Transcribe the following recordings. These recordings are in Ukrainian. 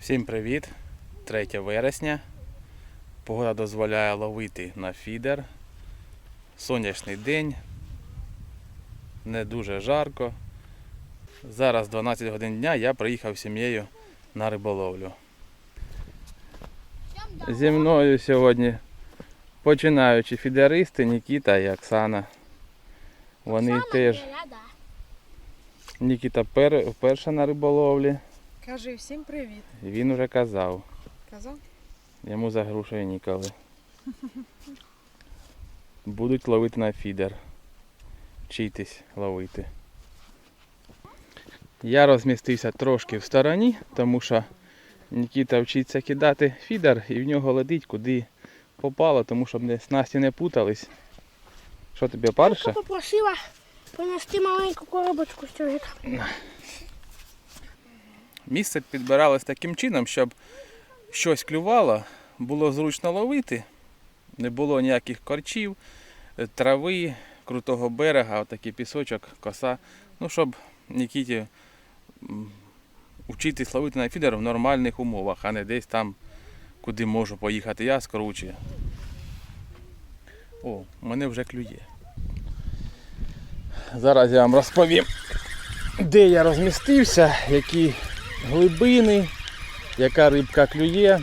Всім привіт! 3 вересня. Погода дозволяє ловити на фідер. Сонячний день. Не дуже жарко. Зараз 12 годин дня я приїхав з сім'єю на риболовлю. Зі мною сьогодні починаючі фідеристи Нікіта і Оксана. Вони теж. Нікіта пер, перша на риболовлі. Кажи всім привіт. Він уже казав. Казав? Йому за грошей ніколи. Будуть ловити на фідер. Вчитись ловити. Я розмістився трошки в стороні, тому що Нікіта вчиться кидати фідер і в нього летить куди попало, тому щоб не, снасті не путались. Що тобі Я парше? попросила принести маленьку коробочку з цього. Місце підбиралось таким чином, щоб щось клювало, було зручно ловити, не було ніяких корчів, е, трави, крутого берега, отакий пісочок, коса. Ну, щоб Нікіті вчитись ловити на фідер в нормальних умовах, а не десь там, куди можу поїхати я скручую. О, мене вже клює. Зараз я вам розповім, де я розмістився, які глибини, яка рибка клює.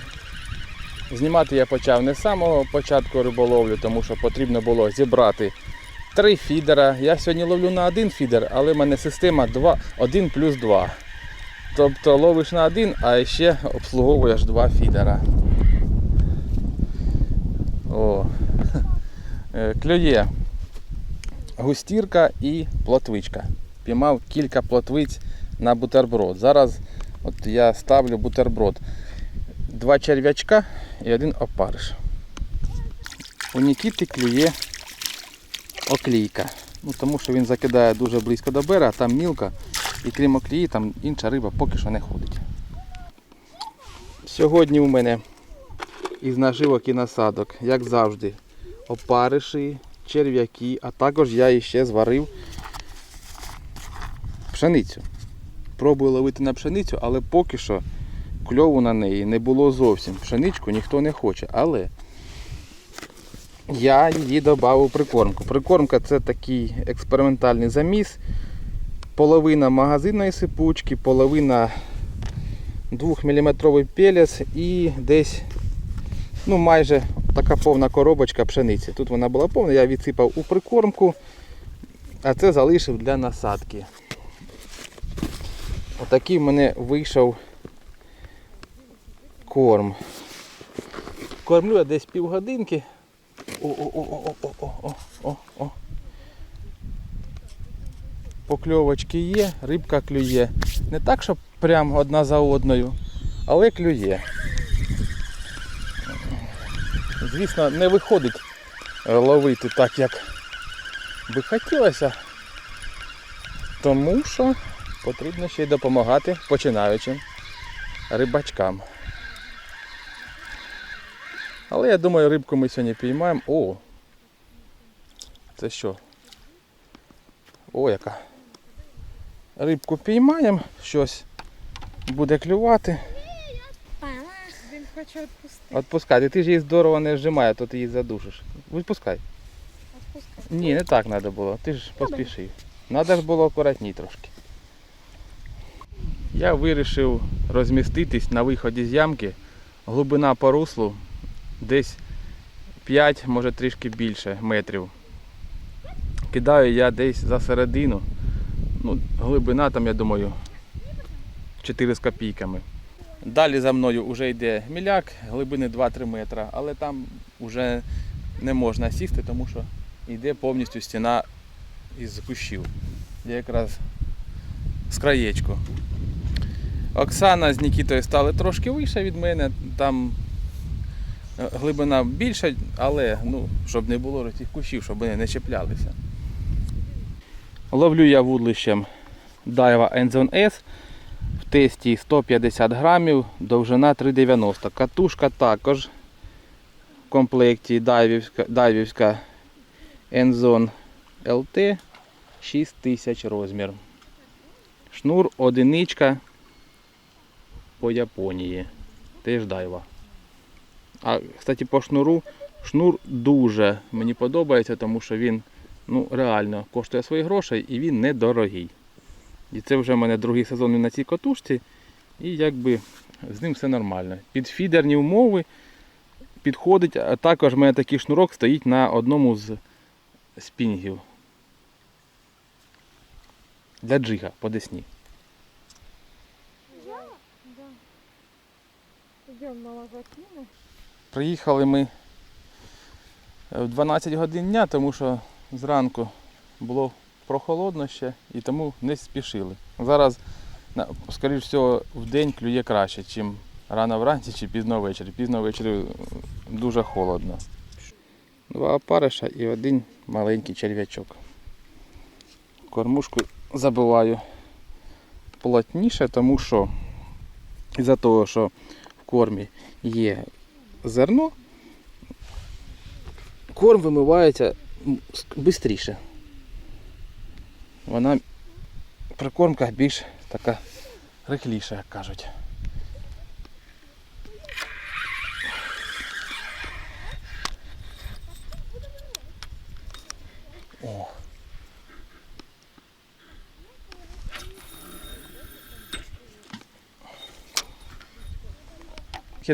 Знімати я почав не з самого початку риболовлі, тому що потрібно було зібрати три фідера. Я сьогодні ловлю на один фідер, але в мене система 2, 1 плюс 2. Тобто ловиш на один, а ще обслуговуєш два фідера. О, Е, клює густірка і плотвичка. Піймав кілька плотвиць на бутерброд. Зараз от я ставлю бутерброд. Два черв'ячка і один опариш. У Нікіти клює оклійка. Ну, тому що він закидає дуже близько до берега, там мілка. І крім оклії, там інша риба поки що не ходить. Сьогодні у мене із наживок і насадок, як завжди, опариші, черв'яки, а також я іще зварив пшеницю. Пробую ловити на пшеницю, але поки що кльову на неї не було зовсім. Пшеничку ніхто не хоче, але я її додав прикормку. Прикормка це такий експериментальний заміс. Половина магазинної сипучки, половина 2-мм пелець і десь ну, майже така повна коробочка пшениці. Тут вона була повна, я відсипав у прикормку, а це залишив для насадки. Отакий в мене вийшов корм. Кормлю я десь півгодинки. О-о-о-о-о-о-о-о. Покльовочки є, рибка клює. Не так, щоб прям одна за одною, але клює. Звісно, не виходить ловити так, як би хотілося. Тому що потрібно ще й допомагати починаючим рибачкам. Але я думаю, рибку ми сьогодні піймаємо. О! Це що? О, яка. Рибку піймаємо, щось буде клювати. Він хоче відпустити. Отпускай. Ти ж її здорово не зжимає, то ти її задушиш. Відпускай. Відпускай. Ні, не так треба було. Ти ж поспішив. Треба ж було акуратні трошки. Я вирішив розміститись на виході з ямки. Глибина по руслу десь 5, може трішки більше метрів. Кидаю я десь за середину. Ну, глибина там, я думаю, 4 з копійками. Далі за мною вже йде міляк глибини 2-3 метра, але там вже не можна сісти, тому що йде повністю стіна із кущів. Я якраз з краєчку. Оксана з Нікітою стали трошки вище від мене, там е, глибина більша, але ну, щоб не було цих кущів, щоб вони не чіплялися. Ловлю я вудлищем Daiwa Enzone S в тесті 150 грамів, довжина 3,90. Катушка також в комплекті дайвівська, дайвівська LT 6000 розмір. Шнур одиничка по Японії. Теж дайва. А, кстати, по шнуру. Шнур дуже мені подобається, тому що він ну, реально коштує свої гроші і він недорогий. І це вже в мене другий сезон на цій котушці. І якби з ним все нормально. Під фідерні умови підходить, а також в мене такий шнурок стоїть на одному з спінгів. Для джига по десні. Приїхали ми в 12 годин дня, тому що зранку було прохолодно ще і тому не спішили. Зараз, скоріш всього, в день клює краще, ніж рано вранці чи пізно ввечері. Пізно ввечері е, дуже холодно. Два опариша і один маленький черв'ячок. Кормушку забиваю плотніше, тому що із-за того, що кормі є зерно, корм вимивається швидше. Вона при кормках більш така рихліша, як кажуть. О.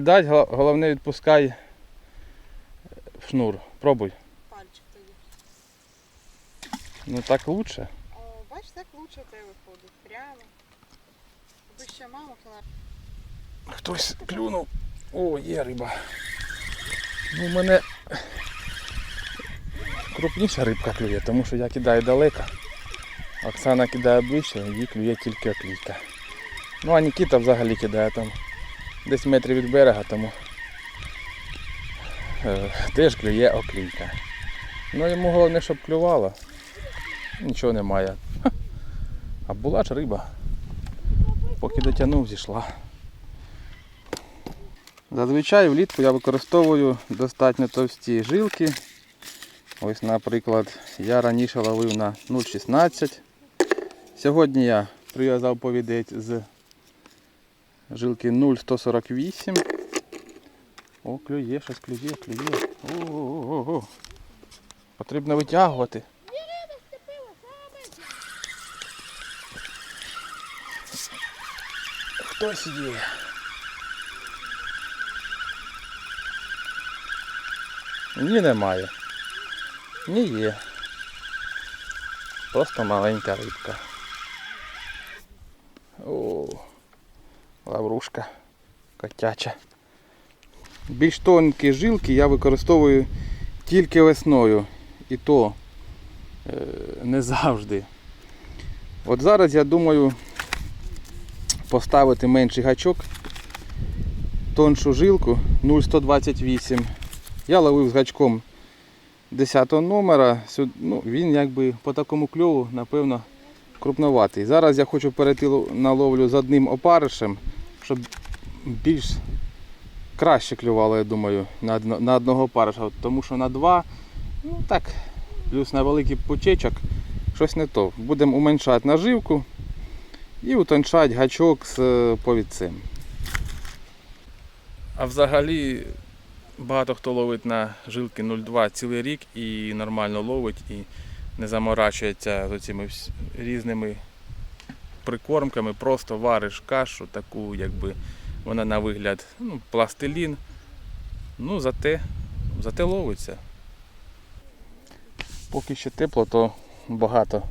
Гол- головне відпускай шнур. Пробуй. Пальчик тоді. Ну так лучше. О, бач, так лучше те виходить. Прямо. Аби ще мама кіла. Хтось клюнув. О, є риба. Ну, у мене крупніша рибка клює, тому що я кидаю далеко. Оксана кидає ближче, їй клює тільки оклійка. Ну а Нікіта взагалі кидає там десь метрів від берега, тому е, теж клює оклійка. Ну йому головне, щоб клювало. Нічого немає. А була ж риба. Поки дотягнув, зійшла. Зазвичай влітку я використовую достатньо товсті жилки. Ось, наприклад, я раніше ловив на 0,16. Сьогодні я прив'язав повідець з жилки 0,148. О, клює, щось клює, клює. О-о-о-о. Потрібно витягувати. Хтось є. Ні, немає. Ні є. Просто маленька рибка. О, лаврушка котяча. Більш тонкі жилки я використовую тільки весною. І то е, не завжди. От зараз я думаю поставити менший гачок, тоншу жилку 0,128. Я ловив з гачком 10 номера. Ну, він якби по такому кльову, напевно, крупноватий. Зараз я хочу перейти на ловлю з одним опаришем, щоб більш краще клювало, я думаю, на, одно- на одного опариша. От Тому що на два, ну так, плюс на великий пучечок, щось не то. Будемо уменьшати наживку і утончати гачок з е, повідцем. А взагалі багато хто ловить на жилки 0,2 цілий рік і нормально ловить і не заморачується з цими різними прикормками, просто вариш кашу, таку, якби вона на вигляд ну, пластилін. Ну, зате, зате ловиться. Поки ще тепло, то багато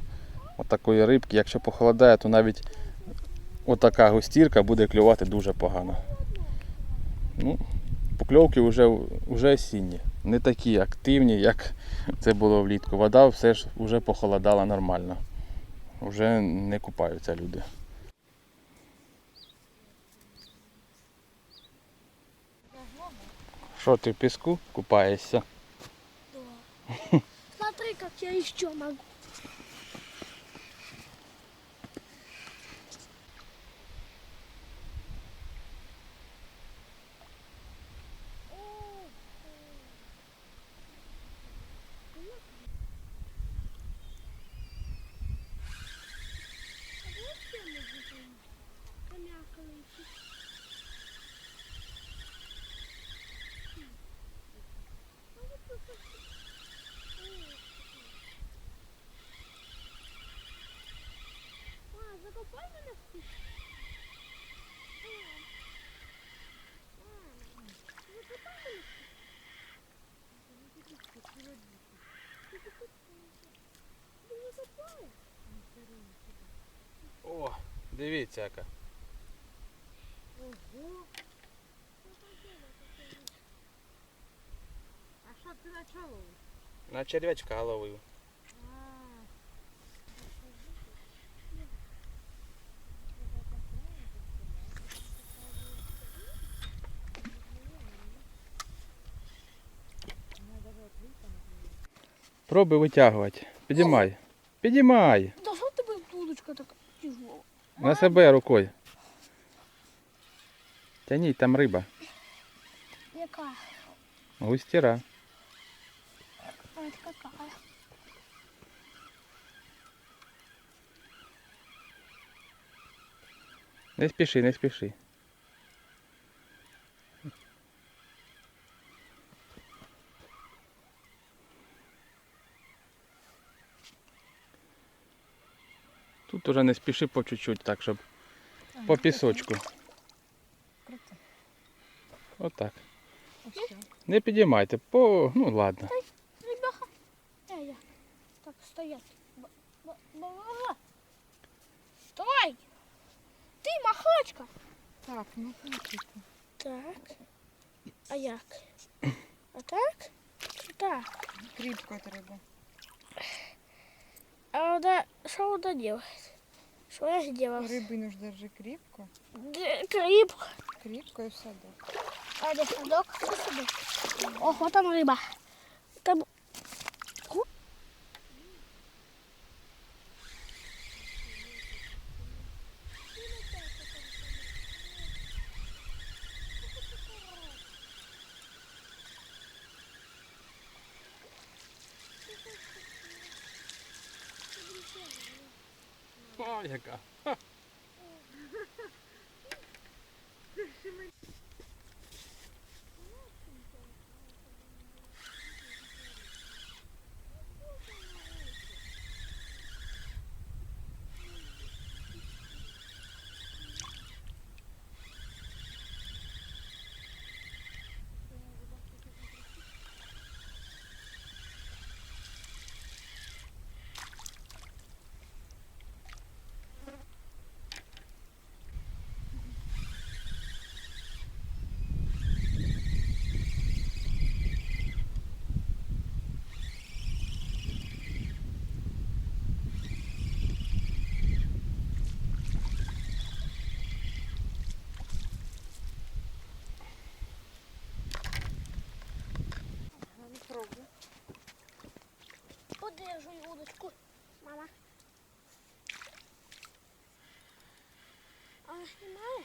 отакої рибки. Якщо похолодає, то навіть отака густірка буде клювати дуже погано. Ну, покльовки вже, вже осінні. Не такі активні, як це було влітку. Вода все ж вже похолодала нормально. Вже не купаються люди. Що ти в піску купаєшся? Смотри, как я еще могу. Дивіться яка. Ого. А що ти на чого? ловиш? На черв'ячка ловив. Пробуй витягувати. Підіймай. Підіймай. Да що тебе удочка така тяжела? На себе рукою. Тяніть, там риба. Яка? Густіра. Ось какая. Не спіши, не спіши. Тут уже не спіши по чуть-чуть, так, щоб по пісочку. круто. Отак. Ось. Не підіймайте, по. ну ладно. Ребяха. Э, я. Так, стоять. Стой! Ти махачка. Так, ну крутите. Так. А як? А так? Чи так? Кріпко треба. А вона, що вона делает? Що я сделала? Рыбы нужно держи крепко. Д- крепко. Кріпко і в садок. А де садок? Садок? Ого, там риба. Там... О, яка. А ну пробуй. Подержуй удочку. Мама. А знімає?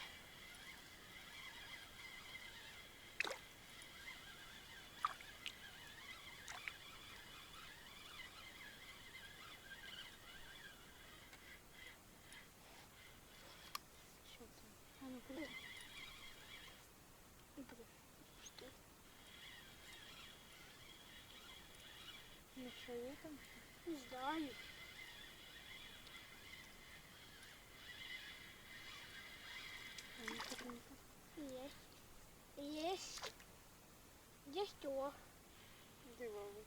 Що це? А ну крути. Ну що, є там? Не знаю. А ну тихонько. Есть. Есть. Есть то. Дивовий.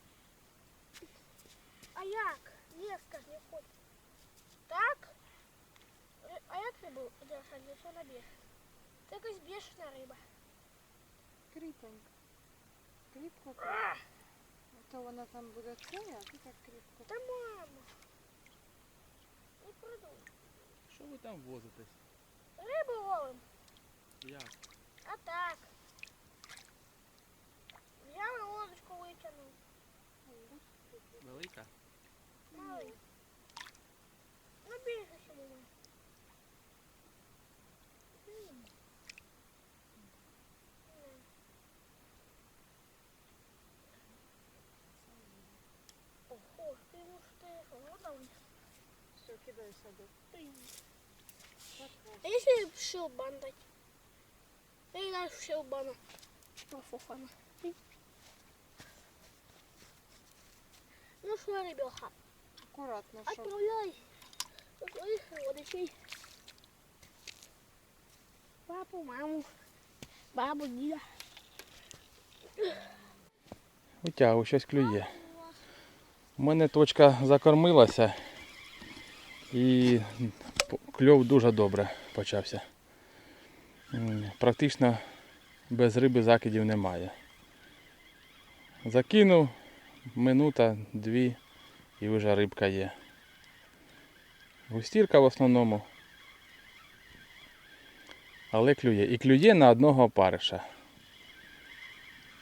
А як? Леска ж не хоче. Так? Е, А як рибу держати, якщо на біг? Це якась бешена риба. Кріпенько. Кріпко, кріпко. А то вона там буде це, а ти так кріпко. Та мама. Не продуй. Що ви там возитесь? Рибу ловим. Як? А так. Взяв і лодочку витягнув. Велика? Малий. Ну більше ще буде. М. М. Ого, ти ну ж ти голодав. Так, ось. А если в щелбан дать? Дай дашь в щелбана. Мафофана. Ну что, ребята, Акуратно, щоб отправляй своих родичей. Папу, маму, бабу, діда. Витягуй, щось клює. У мене точка закормилася і кльов дуже добре почався. Практично без риби закидів немає. Закинув минута, дві і вже рибка є. Густірка в основному. Але клює. І клює на одного опариша.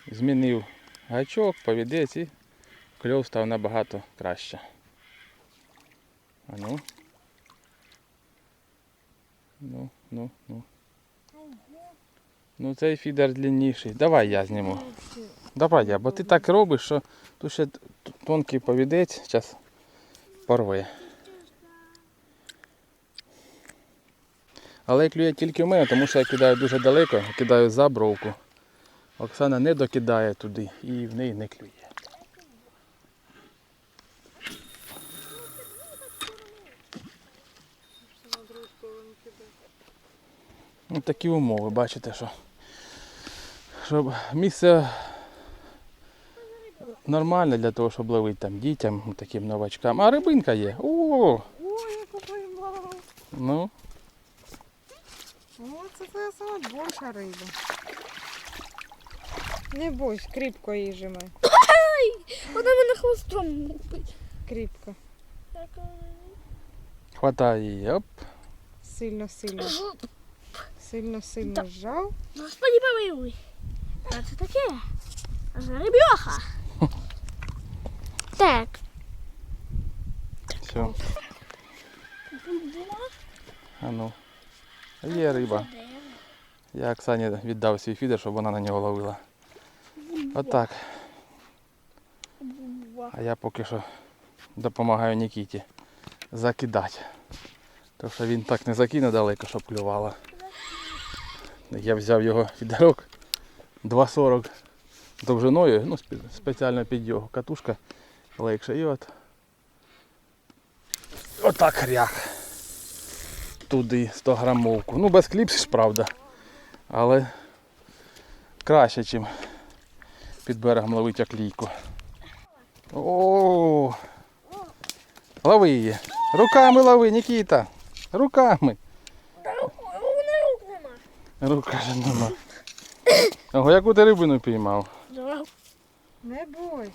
Змінив гачок, повідець і кльов став набагато краще. А ну. Ну, ну, ну. Ну цей фідер длинніший. Давай я зніму. Давай я, бо ти так робиш, що тут ще тонкий повідець, зараз порве. Але клює тільки в мене, тому що я кидаю дуже далеко, кидаю за бровку. Оксана не докидає туди і в неї не клює. Що на другу сторону кидати. Ну, такі умови, бачите, що. Щоб місце нормальне для того, щоб ловити там дітям, ну, таким новачкам. А рибинка є. О, ну, О, це твоя сама більша риба. Не бойся, кріпко її жимай. Вона мене хвостом лупить. Кріпко. Хватай її. Оп. Сильно, сильно. Сильно, сильно Так. Господи помилуй. А це таке? Рибьоха. Так. Все. А ну. Є риба. Я Оксані віддав свій фідер, щоб вона на нього ловила. Отак. А я поки що допомагаю Нікіті закидати. Тому що він так не закине далеко, щоб клювало. Я взяв його фідерок 2,40 довжиною, ну, спеціально під його катушка легше. І от отак хрях. Туди 100 грамовку. Ну без кліпс правда. Але краще, ніж під берегом ловити оклійку. О, лови її. Руками лови, Нікіта. Руками. Та рук- у мене рук нема. Рук каже, нема. Ого, яку ти рибину піймав? Не бойся.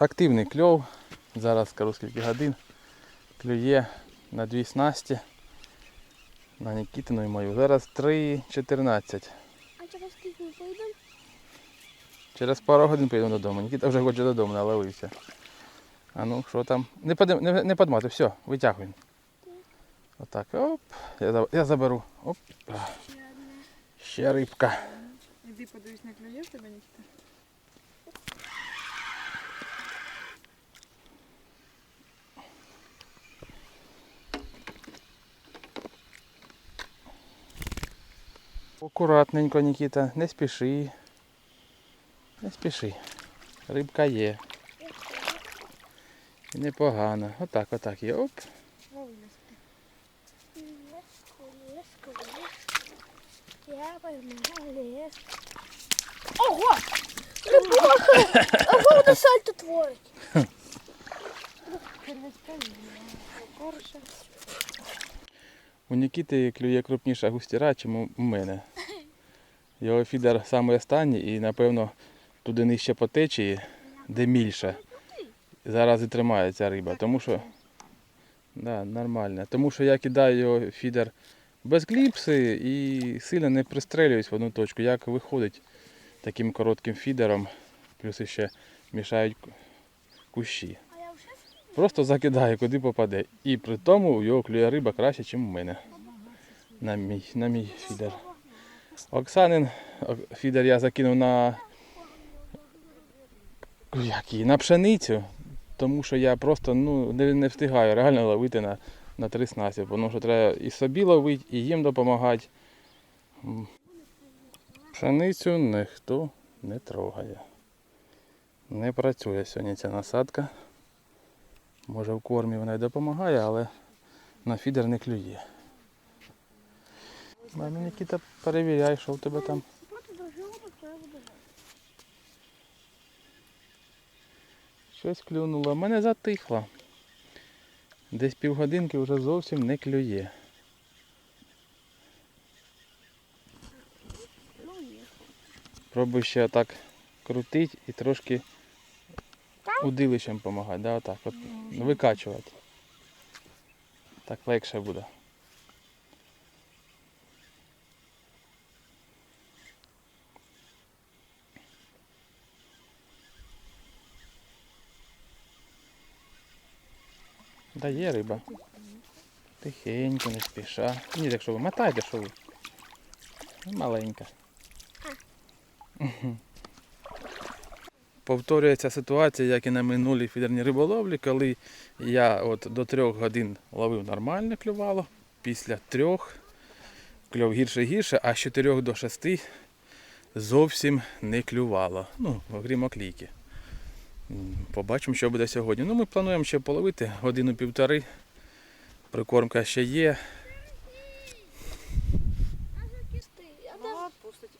Активний кльов. Зараз скажу скільки годин. Клює на дві снасті. На Нікітину і мою. Зараз 3.14. А через скільки ми поїдемо? Через пару годин поїдемо додому. Нікіта вже хоче додому, наливився. А ну, що там? Не, подим, не, не подмати, все, витягуй. Отак, оп. Я, я заберу. Оп. Ще рибка. Іди подивись, не клює в тебе ніхто. Акуратненько, Нікіта, не спіши. Не спіши. Рибка є. І непогано. Отак, отак є. Оп. Я поймала. Ого! Рибоха! Ого, вона сальто творить. У Нікіти клює крупніша густіра, ніж у мене. Його фідер саме останній і, напевно, туди нижче по течії, де мільше. Зараз і тримається риба, тому що. Да, нормально. Тому що я кидаю його фідер без кліпси і сильно не пристрелююсь в одну точку. Як виходить таким коротким фідером, плюс ще мішають кущі. Просто закидаю, куди попаде. І при тому його клює риба краще, ніж у мене. На мій, на мій фідер. Оксанин фідер я закинув на, як на пшеницю, тому що я просто ну, не, не встигаю реально ловити на, на три снасті, тому що треба і собі ловити, і їм допомагати. Пшеницю ніхто не трогає. Не працює сьогодні ця насадка. Може в кормі вона й допомагає, але на фідер не клює. А ну, Нікіта, перевіряй, що в тебе там. Щось клюнуло. У мене затихло. Десь півгодинки вже зовсім не клює. Пробуй ще отак крутити і трошки удилищем допомагати. Да, отак, от, викачувати. Так легше буде. Да є риба. Тихенько, не спіша. Ні, так що ви мотайте, що ви. Маленька. Повторюється ситуація, як і на минулій фідерній риболовлі, коли я от до трьох годин ловив нормально клювало, після трьох кльов гірше гірше, а з чотирьох до шести зовсім не клювало. Ну, окрім оклійки. Побачимо, що буде сьогодні. Ну, ми плануємо ще половити годину-півтори. Прикормка ще є.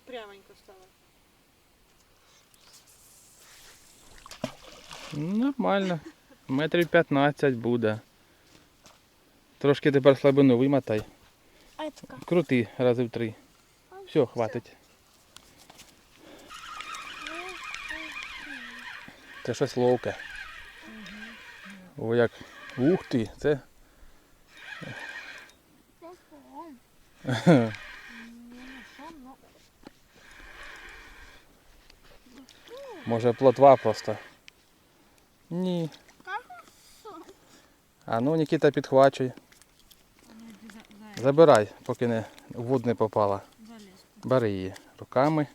Пряменько стало. Нормально. Метрів 15 буде. Трошки тепер слабину вимотай. Крути рази в три. Все, хватить. Це щось ловке. О, як. Ух ти, це. Може плотва просто. Ні. А ну, Нікіта, підхвачуй. Забирай, поки не в воду не попала. Бери її руками.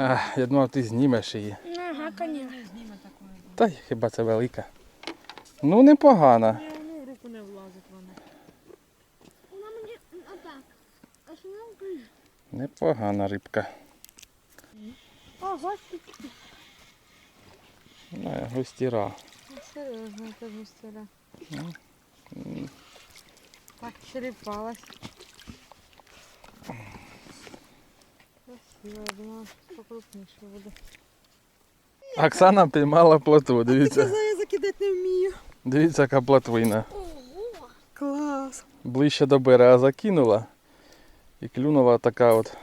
А, я думав, ти знімеш її. Ага, конечно. Та хіба це велика. Ну, непогана. Ну, руку не влазить вона. Вона мені отак. Непогана рибка. О, господи. Ну, густіра. Ну, серйозно, це густера. Ну. Так черепалась. Красиво, я думала, покрупніше буде. Оксана піймала плотву. Дивіться, я закидати не вмію. дивіться, яка плотвина. Ого. Клас. Ближче до берега закинула. І клюнула така от.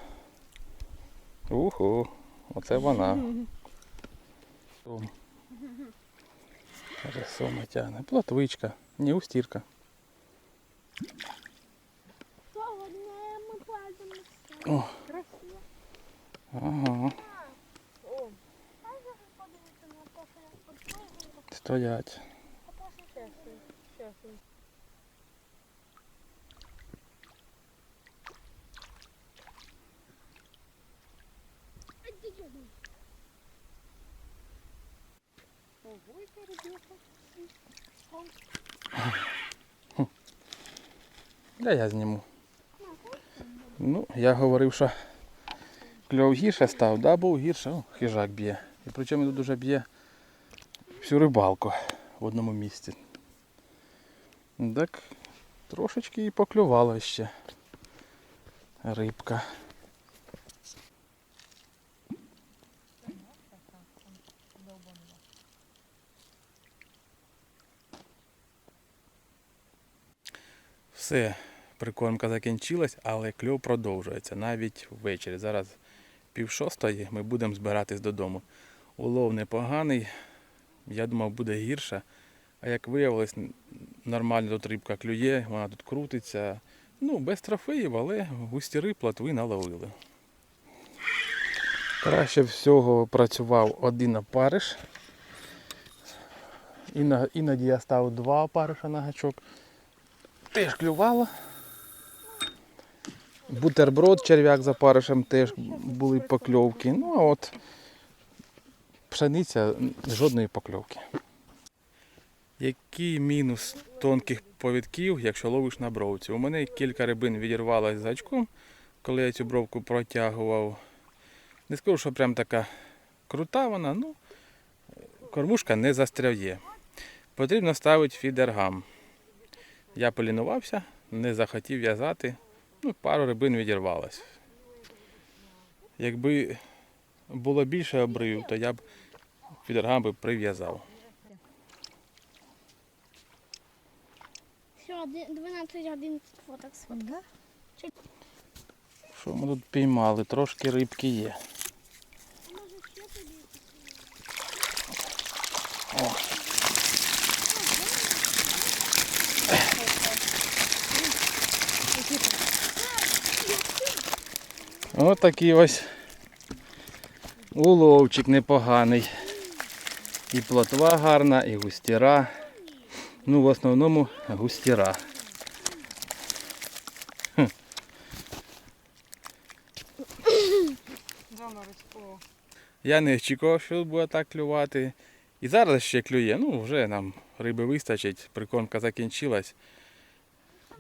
Уху, оце вона. Сома тягне. Плотвичка, не устірка. Солодне, ми пальцем. О, Красиво. ага, О, А зараз подивіться на те, що я підписую. стоять. Да я зніму. Ну, я говорив, що кльов гірше став, да, був гірше, о, хижак б'є. І причому тут уже б'є всю рибалку в одному місці. Так, трошечки і поклювала ще рибка. Все, прикормка закінчилась, але кльов продовжується навіть ввечері. Зараз пів шостої ми будемо збиратись додому. Улов непоганий, я думав, буде гірше. А як виявилось, нормально тут рибка клює, вона тут крутиться. Ну, без трофеїв, але густіри плотви наловили. Краще всього працював один опариш. Іноді я ставив два опариша на гачок. Теж клювало. Бутерброд, черв'як з опаришем теж були покльовки. Ну а от пшениця жодної покльовки. Який мінус тонких повідків, якщо ловиш на бровці? У мене кілька рибин відірвалося з гачком, коли я цю бровку протягував. Не скажу, що прям така крута вона, ну кормушка не застряє. Потрібно ставити фідергам. Я полінувався, не захотів в'язати. Ну, пару рибин відірвалось. Якби було більше обривів, то я б підергам би прив'язав. Все, 12-11 фоток сфоткав. Що ми тут піймали? Трошки рибки є. Може ще тобі? О. Ось такий ось уловчик непоганий. І плотва гарна, і густіра. Ну, в основному густіра. Я не очікував, що буде так клювати. І зараз ще клює. Ну, вже нам риби вистачить, прикормка закінчилась.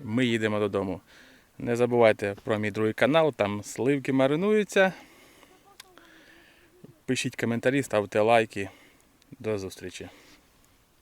Ми їдемо додому. Не забувайте про мій другий канал, там сливки маринуються. Пишіть коментарі, ставте лайки. До зустрічі.